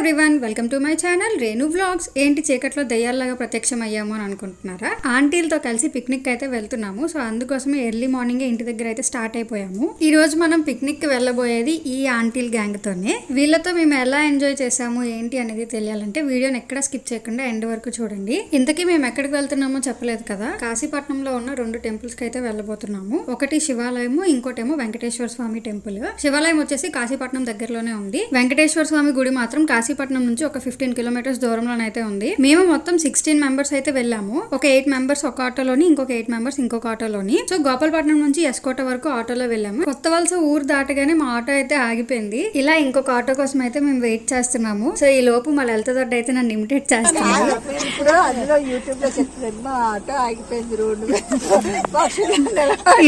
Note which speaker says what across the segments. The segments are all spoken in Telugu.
Speaker 1: Everyone welcome to my channel Renu vlogs ఏంటి చీకట్లో దయ్యాల్లాగా ప్రత్యక్షం అయ్యాము అని అనుకుంటున్నారా? ఆంటీలతో కలిసి పిక్నిక్ అయితే వెళ్తున్నాము. సో అందుకోసమే ఎర్లీ మార్నింగ్ ఇంటి దగ్గర అయితే స్టార్ట్ అయిపోయాము. ఈ రోజు మనం పిక్నిక్కి వెళ్ళబోయేది ఈ ఆంటీల్ గ్యాంగ్ తోనే. వీళ్ళతో మేము ఎలా ఎంజాయ్ చేసాము ఏంటి అనేది తెలియాలంటే వీడియోని ఎక్కడ స్కిప్ చేయకుండా ఎండ్ వరకు చూడండి. ఇంతకీ మేము ఎక్కడికి వెళ్తున్నామో చెప్పలేదు కదా? కాశీపట్నంలో ఉన్న రెండు టెంపుల్స్కి అయితే వెళ్ళబోతున్నాము. ఒకటి శివాలయము ఇంకోటేమో వెంకటేశ్వర స్వామి టెంపుల్ శివాలయం వచ్చేసి కాశీపట్నం దగ్గరలోనే ఉంది. వెంకటేశ్వర స్వామి గుడి మాత్రం కాశీ కాశీపట్నం నుంచి ఒక ఫిఫ్టీన్ కిలోమీటర్స్ దూరంలోనైతే ఉంది. మేము మొత్తం సిక్స్టీన్ మెంబర్స్ అయితే వెళ్ళాము. ఒక ఎయిట్ మెంబర్స్ ఒక ఆటోలోని ఇంకొక ఎయిట్ మెంబర్స్ ఇంకొక ఆటోలోని. సో గోపాలపట్నం నుంచి ఎస్కోట వరకు ఆటోలో వెళ్ళాము. కొత్త వలస ఊరు దాటగానే మా ఆటో అయితే ఆగిపోయింది. ఇలా ఇంకొక ఆటో కోసం అయితే మేము వెయిట్ చేస్తున్నాము. సో ఈ లోపు మా లలిత దొడ్డ అయితే నన్ను ఇమిటేట్ చేస్తున్నాము
Speaker 2: ఇప్పుడు అందులో యూట్యూబ్లో చెప్తుంది మా ఆటో ఆగిపోయింది రోడ్డు మీద. పక్షులు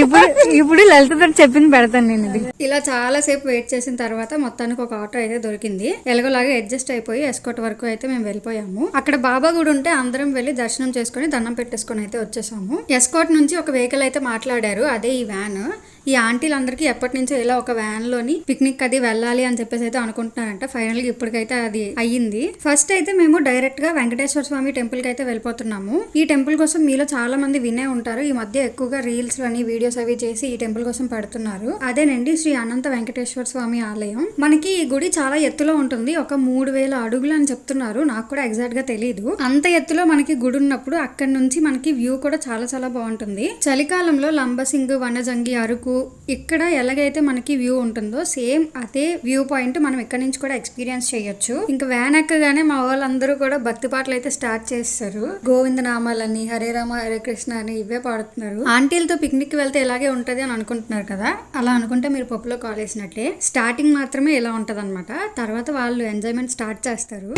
Speaker 1: ఇప్పుడు ఇప్పుడు లలిత దొడ్డ చెప్పింది పెడతాను నేను ఇది. ఇలా చాలా సేపు వెయిట్ చేసిన తర్వాత మొత్తానికి ఒక ఆటో అయితే దొరికింది. ఎలాగోలాగా అడ్జస్ట్ అయిపోయి ఎస్కోట్ వరకు అయితే మేము వెళ్ళిపోయాము. అక్కడ బాబా గుడి ఉంటే అందరం వెళ్ళి దర్శనం చేసుకుని దండం పెట్టేసుకొని అయితే వచ్చేసాము. ఎస్కోట్ నుంచి ఒక వెహికల్ అయితే మాట్లాడారు అదే ఈ వ్యాన్. ఈ ఆంటీలందరికీ ఎప్పటి నుంచో ఇలా ఒక వ్యాన్లోని పిక్నిక్ అది వెళ్ళాలి అని చెప్పేసి అయితే అనుకుంటున్నారంట. ఫైనల్గా ఇప్పటికైతే అది అయ్యింది. ఫస్ట్ అయితే మేము డైరెక్ట్గా వెంకటేశ్వర స్వామి టెంపుల్కి అయితే వెళ్ళిపోతున్నాము. ఈ టెంపుల్ కోసం మీలో చాలా మంది వినే ఉంటారు. ఈ మధ్య ఎక్కువగా రీల్స్ అని వీడియోస్ అవి చేసి ఈ టెంపుల్ కోసం పెడుతున్నారు. అదేనండి శ్రీ అనంత వెంకటేశ్వర స్వామి ఆలయం. మనకి ఈ గుడి చాలా ఎత్తులో ఉంటుంది. ఒక మూడు మూడు వేల అడుగులు అని చెప్తున్నారు. నాకు కూడా ఎగ్జాక్ట్గా తెలియదు అంత ఎత్తులో మనకి గుడి ఉన్నప్పుడు అక్కడ నుంచి మనకి వ్యూ కూడా చాలా చాలా బాగుంటుంది. చలికాలంలో లంబసింగ్ వనజంగి అరకు ఇక్కడ ఎలాగైతే మనకి వ్యూ ఉంటుందో సేమ్ అదే వ్యూ పాయింట్ మనం ఇక్కడ నుంచి కూడా ఎక్స్పీరియన్స్ చేయొచ్చు. ఇంకా వ్యాన్ ఎక్కగానే మా వాళ్ళందరూ కూడా భక్తి పాటలు అయితే స్టార్ట్ చేస్తారు. గోవింద నామాలని హరే రామ హరే కృష్ణ అని ఇవే పాడుతున్నారు. ఆంటీలతో పిక్నిక్ వెళ్తే ఇలాగే ఉంటది అని అనుకుంటున్నారు కదా? అలా అనుకుంటే మీరు పప్పులో కాలేసినట్లే. స్టార్టింగ్ మాత్రమే ఇలా ఉంటదన్నమాట. తర్వాత వాళ్ళు ఎంజాయ్మెంట్ స్టార్ట్ చేస్తారు.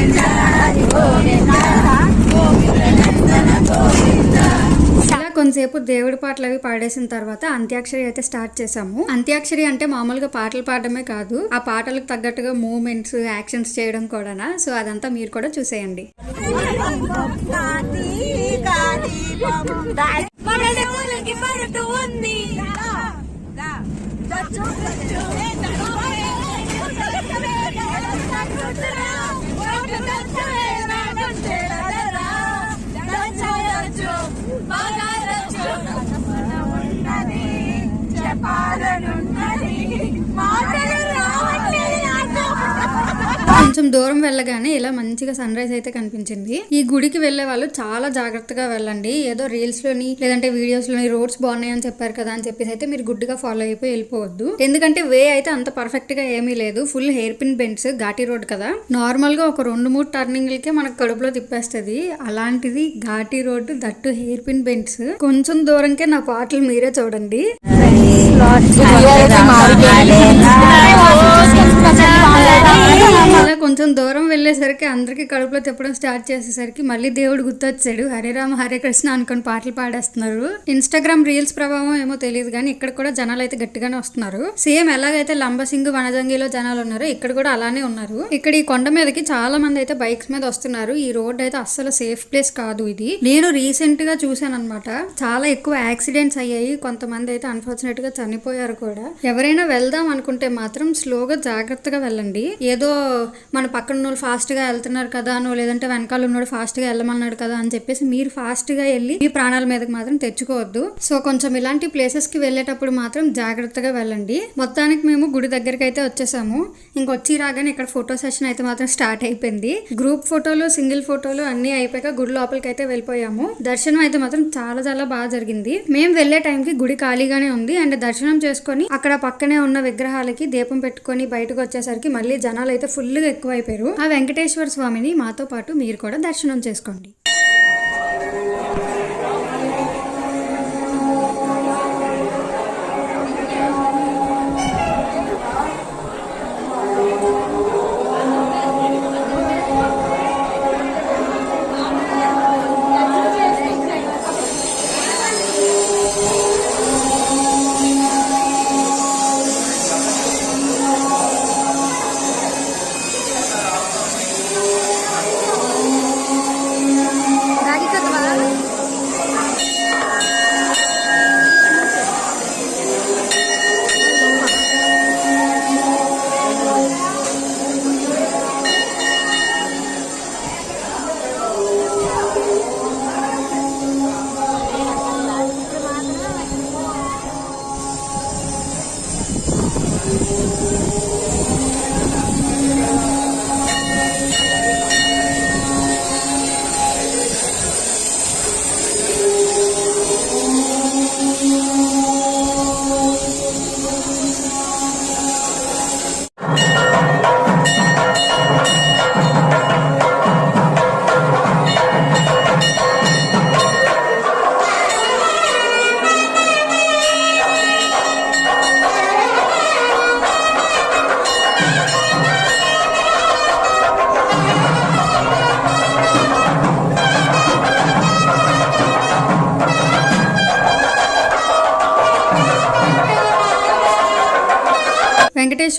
Speaker 1: అలా కొంతసేపు దేవుడి పాటలు అవి పాడేసిన తర్వాత అంత్యాక్షరి అయితే స్టార్ట్ చేసాము అంత్యాక్షరి అంటే మామూలుగా పాటలు పాడడమే కాదు ఆ పాటలకు తగ్గట్టుగా మూమెంట్స్ యాక్షన్స్ చేయడం కూడా సో అదంతా మీరు కూడా చూసేయండి.
Speaker 3: ఉంది. Welcome to victory!
Speaker 1: కొంచెం దూరం వెళ్ళగానే ఇలా మంచిగా సన్ రైజ్ అయితే కనిపించింది. ఈ గుడికి వెళ్ళే వాళ్ళు చాలా జాగ్రత్తగా వెళ్ళండి. ఏదో రీల్స్లోని లేదంటే వీడియోస్లోని రోడ్స్ బాగున్నాయని చెప్పారు కదా అని చెప్పేసి అయితే మీరు గుడ్డిగా ఫాలో అయిపోయి వెళ్ళిపోవద్దు. ఎందుకంటే వే అయితే అంత పర్ఫెక్ట్గా ఏమీ లేదు. ఫుల్ హెయిర్ పిన్ బెండ్స్ ఘాటీ రోడ్ కదా. నార్మల్గా ఒక రెండు మూడు టర్నింగ్లకే మనకు కడుపులో తిప్పేస్తుంది. అలాంటిది ఘాటీ road that hair pin bends కొంచెం దూరంకే నా పాటలు మీరే చూడండి. అలా కొంచెం దూరం వెళ్ళేసరికి అందరికి కడుపులో తిప్పడం స్టార్ట్ చేసేసరికి మళ్ళీ దేవుడు గుర్తొచ్చాడు. హరే రామ హరే కృష్ణ అనుకుని పాటలు పాడేస్తున్నారు. ఇన్స్టాగ్రామ్ రీల్స్ ప్రభావం ఏమో తెలియదు కానీ ఇక్కడ కూడా జనాలు అయితే గట్టిగానే వస్తున్నారు. సేమ్ ఎలాగైతే లంబసింగ్ వనజంగిలో జనాలు ఉన్నారో ఇక్కడ కూడా అలానే ఉన్నారు. ఇక్కడ ఈ కొండ మీదకి చాలా మంది అయితే బైక్స్ మీద వస్తున్నారు. ఈ రోడ్ అయితే అస్సలు సేఫ్ ప్లేస్ కాదు ఇది. నేను రీసెంట్గా చూసాను అనమాట చాలా ఎక్కువ యాక్సిడెంట్స్ అయ్యాయి. కొంతమంది అయితే అన్ఫార్చునేట్గా చనిపోయారు కూడా. ఎవరైనా వెళ్దాం అనుకుంటే మాత్రం స్లోగా జాగ్రత్తగా వెళ్ళండి. ఏదో మన పక్కన వాళ్ళు ఫాస్ట్గా వెళ్తున్నారు కదా అనో లేదంటే వెనకాల ఉన్నోడు ఫాస్ట్గా వెళ్ళమన్నాడు కదా అని చెప్పేసి మీరు ఫాస్ట్గా వెళ్ళి మీ ప్రాణాల మీదకి మాత్రం తెచ్చుకోవద్దు. సో కొంచెం ఇలాంటి ప్లేసెస్కి వెళ్ళేటప్పుడు మాత్రం జాగ్రత్తగా వెళ్ళండి. మొత్తానికి మేము గుడి దగ్గరికి అయితే వచ్చేసాము ఇంకొచ్చి రాగానే ఇక్కడ ఫోటో సెషన్ అయితే మాత్రం స్టార్ట్ అయిపోయింది. గ్రూప్ ఫోటోలు సింగిల్ ఫోటోలు అన్ని అయిపోయాక గుడి లోపలికి అయితే వెళ్ళిపోయాము. దర్శనం అయితే మాత్రం చాలా చాలా బాగా జరిగింది. మేము వెళ్ళే టైంకి గుడి ఖాళీగానే ఉంది. అండ్ దర్శనం చేసుకొని అక్కడ పక్కనే ఉన్న విగ్రహాలకి దీపం పెట్టుకొని బయటకు వచ్చేసరికి మళ్ళీ జనాలు అయితే ఫుల్గా ఎక్కువైపోయారు. ఆ వెంకటేశ్వర స్వామిని మాతో పాటు మీరు కూడా దర్శనం చేసుకోండి.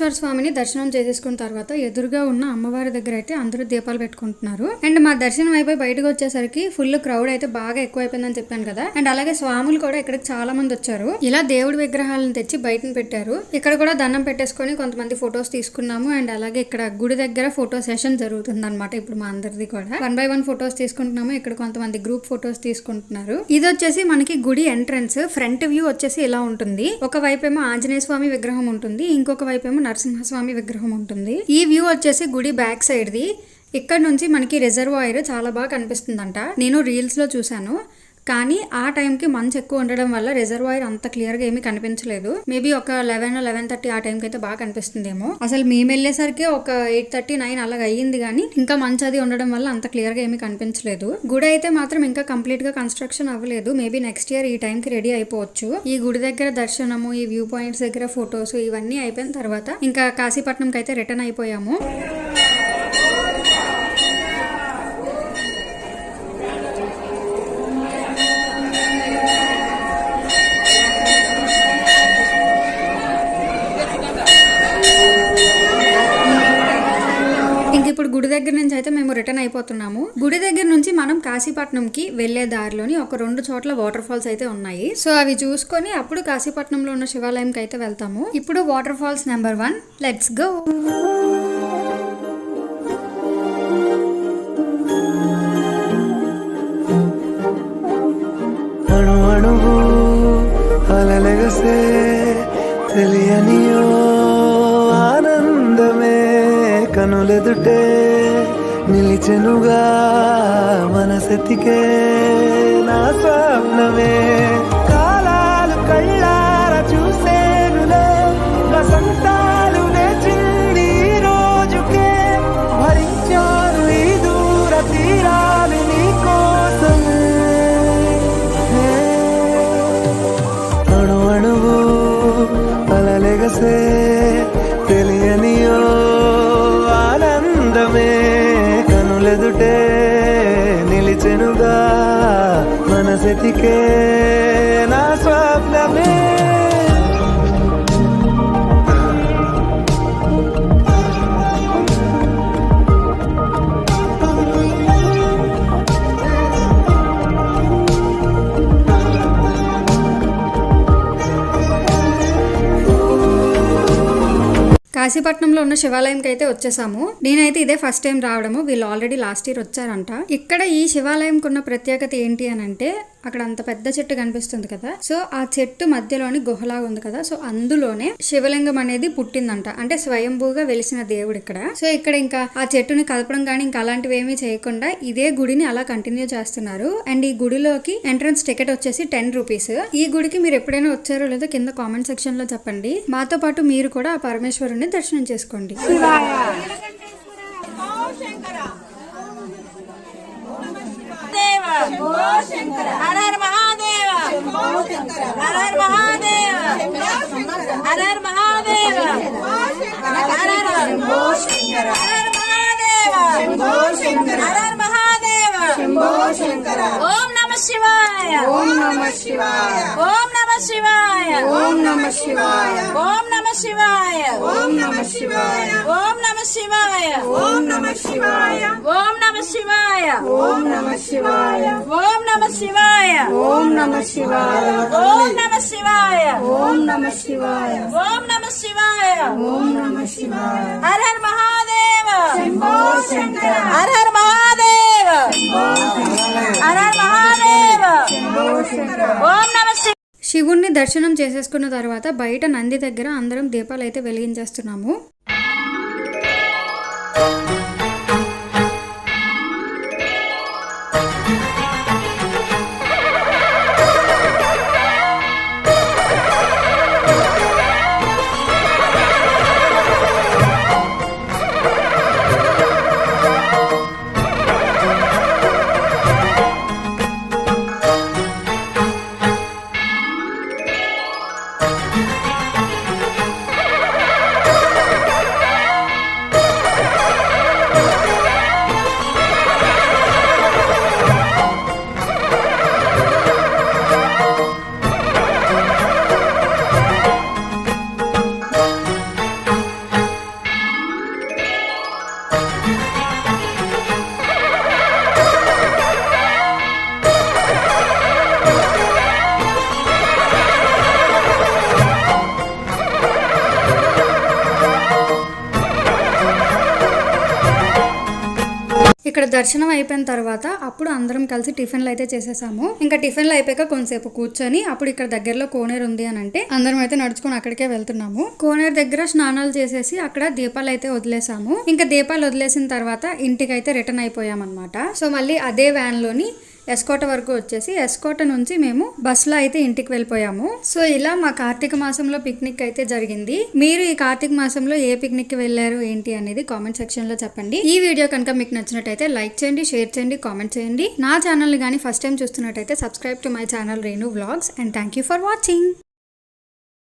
Speaker 1: వెంకటేశ్వర స్వామిని దర్శనం చేసేసుకున్న తర్వాత ఎదురుగా ఉన్న అమ్మవారి దగ్గర అయితే అందరూ దీపాలు పెట్టుకుంటున్నారు. అండ్ మా దర్శనం అయిపోయి బయటకు వచ్చేసరికి ఫుల్ క్రౌడ్ అయితే బాగా ఎక్కువైపోయిందని చెప్పాను కదా. అండ్ అలాగే స్వాములు కూడా ఇక్కడికి చాలా మంది వచ్చారు. ఇలా దేవుడి విగ్రహాలను తెచ్చి బయటను పెట్టారు. ఇక్కడ కూడా దండం పెట్టేసుకొని కొంతమంది ఫొటోస్ తీసుకున్నాము. అండ్ అలాగే ఇక్కడ గుడి దగ్గర ఫోటో సెషన్ జరుగుతుంది అనమాట ఇప్పుడు మా అందరిది కూడా. వన్ బై వన్ ఫొటోస్ తీసుకుంటున్నాము. ఇక్కడ కొంతమంది గ్రూప్ ఫొటోస్ తీసుకుంటున్నారు. ఇది వచ్చేసి మనకి గుడి ఎంట్రన్స్ ఫ్రంట్ వ్యూ వచ్చేసి ఇలా ఉంటుంది. ఒక వైపేమో ఆంజనేయ స్వామి విగ్రహం ఉంటుంది. ఇంకొక వైపేమో నరసింహస్వామి విగ్రహం ఉంటుంది. ఈ వ్యూ వచ్చేసి గుడి బ్యాక్ సైడ్ ది ఇక్కడ నుంచి మనకి రిజర్వాయర్ చాలా బాగా కనిపిస్తుందంట. నేను రీల్స్లో చూసాను కానీ ఆ టైంకి మంచు ఎక్కువ ఉండడం వల్ల రిజర్వాయర్ అంత క్లియర్గా ఏమీ కనిపించలేదు. మేబీ ఒక లెవెన్ లెవెన్ థర్టీ ఆ టైంకి అయితే బాగా కనిపిస్తుందేమో. అసలు మేము వెళ్ళేసరికి ఒక ఎయిట్ థర్టీ నైన్ అలాగ అయ్యింది కానీ ఇంకా మంచు అది ఉండడం వల్ల అంత క్లియర్గా ఏమీ కనిపించలేదు. గుడి అయితే మాత్రం ఇంకా కంప్లీట్గా కన్స్ట్రక్షన్ అవ్వలేదు. మేబీ నెక్స్ట్ ఇయర్ ఈ టైంకి రెడీ అయిపోవచ్చు. ఈ గుడి దగ్గర దర్శనము ఈ వ్యూ పాయింట్స్ దగ్గర ఫొటోస్ ఇవన్నీ అయిపోయిన తర్వాత ఇంకా కాశీపట్నంకి అయితే రిటర్న్ అయిపోయాము. దగ్గర నుంచి అయితే మేము రిటర్న్ అయిపోతున్నాము. గుడి దగ్గర నుంచి మనం కాశీపట్నంకి వెళ్ళే దారిలోని ఒక రెండు చోట్ల వాటర్ ఫాల్స్ అయితే ఉన్నాయి. సో అవి చూసుకొని అప్పుడు కాశీపట్నంలో ఉన్న శివాలయంకి అయితే వెళ్తాము. ఇప్పుడు waterfalls number one let's go
Speaker 4: తెలియనియో ఆనందమే కనులెదుటే నిలిచెనుగా మనసెతికే నా స్వప్నమే మనసెతికే నా స్వప్నమే.
Speaker 1: కాశీపట్నంలో ఉన్న శివాలయంకి అయితే వచ్చేసాము. నేనైతే ఇదే ఫస్ట్ టైం రావడము. వీళ్ళు ఆల్రెడీ లాస్ట్ ఇయర్ వచ్చారంట. ఇక్కడ ఈ శివాలయంకి ఉన్న ప్రత్యేకత ఏంటి అని అంటే అక్కడ అంత పెద్ద చెట్టు కనిపిస్తుంది కదా. సో ఆ చెట్టు మధ్యలోని గుహలాగా ఉంది కదా. సో అందులోనే శివలింగం అనేది పుట్టిందంట. అంటే స్వయంభూగా వెలిసిన దేవుడు ఇక్కడ. సో ఇక్కడ ఇంకా ఆ చెట్టుని కలపడం కానీ ఇంకా అలాంటివి ఏమీ చేయకుండా ఇదే గుడిని అలా కంటిన్యూ చేస్తున్నారు. అండ్ ఈ గుడిలోకి ఎంట్రన్స్ టికెట్ వచ్చేసి టెన్ రూపీస్. ఈ గుడికి మీరు ఎప్పుడైనా వచ్చారో లేదో కింద కామెంట్ సెక్షన్లో చెప్పండి. మాతో పాటు మీరు కూడా ఆ పరమేశ్వరుని దర్శనం చేసుకోండి.
Speaker 3: హరర్ మహాదేవ. హరర్ మహాదేవ. హరర్ మహాదేవ. హరర్ మహాదేవ హరర్ మహాదేవ. ఓం నమ శివాయ. ఓం నమ శివాయ. ఓం నమ శివాయ. ఓం నమ శివాయ. ఓం శివాయ ఓం నమ శివాయ ఓం నమ శివాయ ఓం నమ శివాయ ఓం నమ శివాయ ఓం నమ శివాయ ఓం నమ శివాయ ఓం నమ శివాయ ఓం నమ శివాయ ఓం నమ శివాయ ఓం నమ శివాయ ఓం నమ శివాయ హర హర మహాదేవ హర హర మహాదేవ హర హర మహాదేవ ఓం నమ శివాయ
Speaker 1: శివుణ్ణి దర్శనం చేసేసుకున్న తర్వాత బయట నంది దగ్గర అందరం దీపాలు అయితే వెలిగించేస్తున్నాము. ఇక్కడ దర్శనం అయిపోయిన తర్వాత అప్పుడు అందరం కలిసి టిఫిన్లు అయితే చేసేసాము. ఇంకా టిఫిన్లు అయిపోయాక కొంతసేపు కూర్చొని అప్పుడు ఇక్కడ దగ్గరలో కోనేరు ఉంది అని అంటే అందరం అయితే నడుచుకొని అక్కడికే వెళ్తున్నాము. కోనేరు దగ్గర స్నానాలు చేసేసి అక్కడ దీపాలు అయితే వదిలేసాము. ఇంకా దీపాలు వదిలేసిన తర్వాత ఇంటికి అయితే రిటర్న్ అయిపోయామన్నమాట. సో మళ్ళీ అదే వ్యాన్లోని ఎస్కోట వరకు వచ్చేసి ఎస్కోట నుంచి మేము బస్సులో అయితే ఇంటికి వెళ్ళిపోయాము. సో ఇలా మా కార్తీక మాసంలో పిక్నిక్ అయితే జరిగింది. మీరు ఈ కార్తీక మాసంలో ఏ పిక్నిక్కి వెళ్ళారు ఏంటి అనేది కామెంట్ సెక్షన్లో చెప్పండి. ఈ వీడియో కనుక మీకు నచ్చినట్టయితే లైక్ చేయండి షేర్ చేయండి కామెంట్ చేయండి. నా ఛానల్ని కానీ ఫస్ట్ టైం చూస్తున్నట్టయితే subscribe to my channel Renu vlogs and thank you for watching.